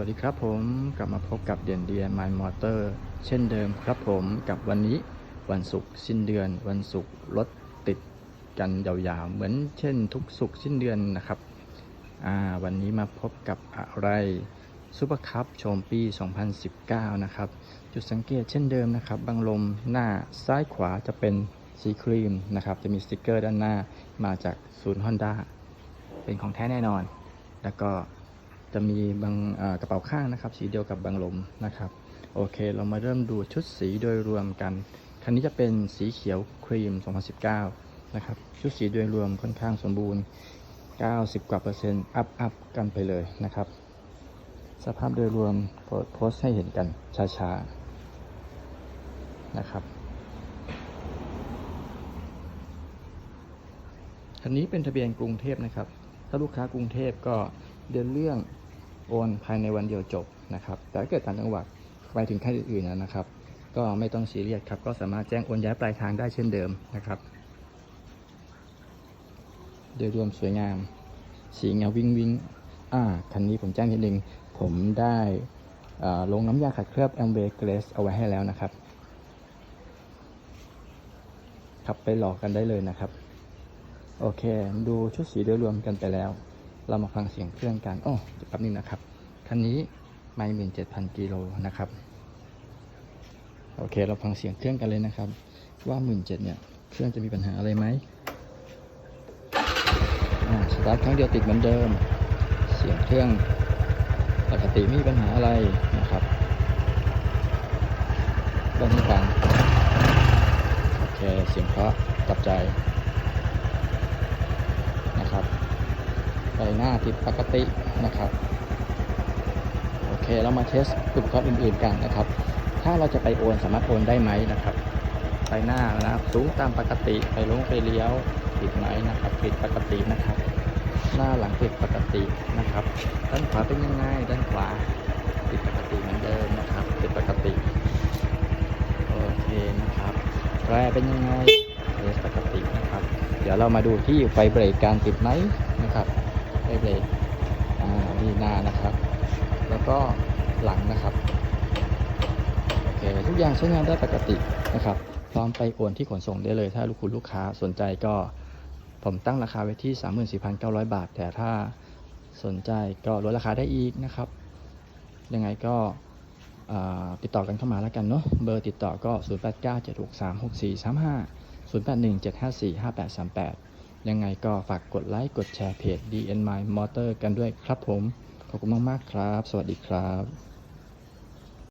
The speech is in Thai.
วัสดีครับผมกลับมาพบกับเด่นเดียน My Motor เช่นเดิมครับผมกับวันนี้วันศุกร์สิ้นเดือน วันศุกร์รถติดกันยาวๆ เหมือนเช่นทุกศุกร์สิ้นเดือนนะครับวันนี้มาพบกับอะไรซูเปอร์คัพชมปี 2019 นะครับ จุดสังเกตเช่นเดิมนะครับ บังลมหน้าซ้ายขวาจะเป็นสีครีมนะครับ จะมีสติกเกอร์ด้านหน้ามาจากศูนย์ฮอนด้าเป็นของแท้แน่นอน แล้วก็ จะมีบางกระเป๋าข้างนะครับ สีเดียวกับบางลมนะครับ โอเค เรามาเริ่มดูชุดสีโดยรวมกัน คันนี้จะเป็นสีเขียวครีม 2019 นะครับ ชุดสีโดยรวมค่อนข้างสมบูรณ์ 90 กว่าเปอร์เซ็นต์ อัพอัพกันไปเลยนะครับ สภาพโดยรวมโพโพสให้เห็นกันช้าๆ นะครับคันนี้เป็นทะเบียนกรุงเทพนะครับ ถ้าลูกค้ากรุงเทพก็เดินเรื่อง โอนภายในวันเดียวจบนะครับ แต่ถ้าเกิดต่างจังหวัดไปถึงค่ายอื่นๆนะครับ ก็ไม่ต้องซีเรียสครับ ก็สามารถแจ้งโอนย้ายปลายทางได้เช่นเดิมนะครับ โดยรวมสวยงาม สีเงาวิงวิงอ่า คันนี้ผมแจ้งทีหนึ่งผมได้ลงน้ำยาขัดเคลือบแอมเบเกรสเอาไว้ให้แล้วนะครับ ขับไปหลอกกันได้เลยนะครับ โอเค ดูชุดสีโดยรวมกันไปแล้ว เรามาฟังเสียงเครื่องกันโอ้แป๊บนึงนะครับ คันนี้ไม่หมื่นเจ็ดพันกิโลนะครับ โอเค เราฟังเสียงเครื่องกันเลยนะครับ ว่าหมื่นเจ็ดเนี่ย เครื่องจะมีปัญหาอะไรไหมอ่าสตาร์ทครั้งเดียวติดเหมือนเดิม เสียงเครื่องปกติไม่มีปัญหาอะไรนะครับเบิ้งให้ฟัง โอเค เสียงเพราะจับใจ นะครับ ใบหน้าติดปกตินะครับโอเคเรามาเทสอุปกรณ์อื่น ๆกันนะครับ ถ้าเราจะไปโอนสามารถโอนได้ไหมนะครับใบหน้านะครับสูงตามปกติไปลงไปเลี้ยวติดไหมนะครับติดปกตินะครับ หน้าหลังติดปกตินะครับ ด้านขวาเป็นยังไงด้านขวาติดปกติเหมือนเดิมนะครับติดปกติโอเคนะครับแปรเป็นยังไงเทสปกตินะครับ เดี๋ยวเรามาดูที่ไฟเบรกการติดไหม ไฟเบรกอ่านี่หน้านะครับ แล้วก็หลังนะครับโอเคทุกอย่างใช้งานได้ปกตินะครับ พร้อมไปโอนที่ขนส่งได้เลย ถ้าลูกคุณลูกค้าสนใจก็ผมตั้งราคาไว้ที่ 34,900 บาท แต่ถ้าสนใจก็ลดราคาได้อีกนะครับ ยังไงก็ติดต่อกันเข้ามาแล้วกันเนาะ เบอร์ติดต่อก็ 0897636435 0817545838 ยังไงก็ฝากกดไลค์ กดแชร์เพจ DNMy Motor กันด้วยครับผม ขอบคุณมาก ๆ ครับ สวัสดีครับ